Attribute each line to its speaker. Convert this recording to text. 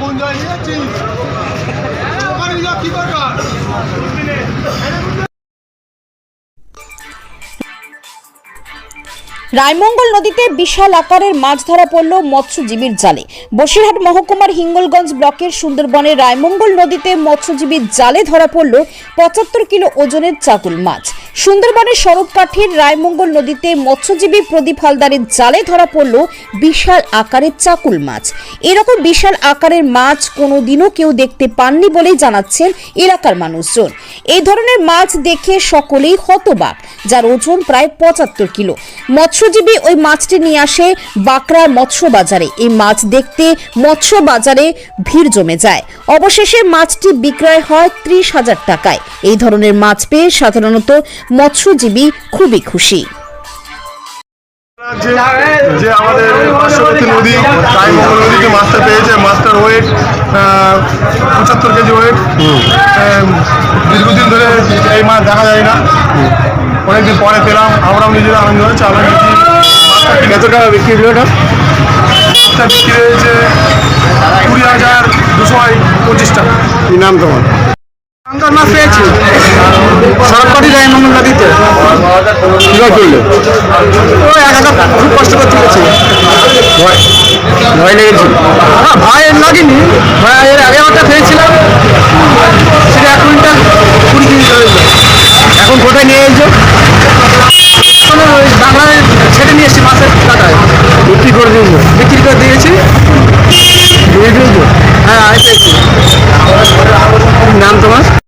Speaker 1: কোন জায়গায় যাচ্ছিস? ওখানে যাওয়া কি দরকার?
Speaker 2: রায়মঙ্গল নদীতে বিশাল আকারের মাছ ধরা পড়ল মৎস্যজীবীর জালে। বসিরহাট মহকুমার হিঙ্গলগঞ্জ ব্লকের সুন্দরবনের রায়মঙ্গল নদীতে মৎস্যজীবীর জালে ধরা পড়ল পঁচাত্তর কিলো ওজনের চাকুল মাছ। সুন্দরবনের সড়ককাঠির রায়মঙ্গল নদীতে মৎস্যজীবী প্রদীপ হালদারের জালে ধরা পড়ল বিশাল আকারের চাকুল মাছ। এরকম বিশাল আকারের মাছ কোনোদিনও কেউ দেখতে পাননি বলেই জানাচ্ছেন এলাকার মানুষজন। এই ধরনের মাছ দেখে সকলেই হতবাক, যার ওজন প্রায় পঁচাত্তর কিলো। মৎস্যজীবী ওই মাছটি নিয়ে আসে বাঁকড়ার মৎস্য বাজারে এই মাছ দেখতে মৎস্য বাজারে ভিড় জমে যায়। অবশেষে মাছটি বিক্রয় হয় ত্রিশ হাজার টাকায়। এই ধরনের মাছ পেয়ে সাধারণত মৎস্যজীবী খুবই খুশি।
Speaker 1: যে আমাদের পার্শ্ববর্তী নদী রায়মঙ্গল নদীতে মাছটা পেয়েছে মাছটার ওয়েট পঁচাত্তর কেজি ওয়েট দীর্ঘদিন ধরে এই মাছ দেখা যায় না। অনেকদিন পরে পেলাম আমরাও নিজেরা আনন্দ হয়েছে আমরা নিজে
Speaker 3: কত টাকা বিক্রি হলো এটা?
Speaker 1: মাছটা বিক্রি হয়েছে কুড়ি হাজার দুশো পঁচিশ টাকা।
Speaker 3: কি নাম তোমার?
Speaker 4: মাছ পেয়েছি সরকারি রায়মঙ্গল নদীতে
Speaker 3: কীভাবে করলে?
Speaker 4: ও এক হাজার খুব কষ্ট করতে পেরেছি
Speaker 3: ভয় ভয় লেগেছে
Speaker 4: না ভয় লাগেনি। ভয় এর আগে একটা পেয়েছিলাম সেটা এক কুইন্টাল কুড়ি কেজি
Speaker 3: এখন কোথায় নিয়ে এসছো?
Speaker 4: বাংলায় ছেড়ে নিয়ে এসেছি মাছের কাটায়।
Speaker 3: বিক্রি করে দিয়েছ?
Speaker 4: বিক্রি করে দিয়েছি।
Speaker 3: দিয়ে দিয়েছ?
Speaker 4: হ্যাঁ আমি পেয়েছি
Speaker 3: নাম তোমার?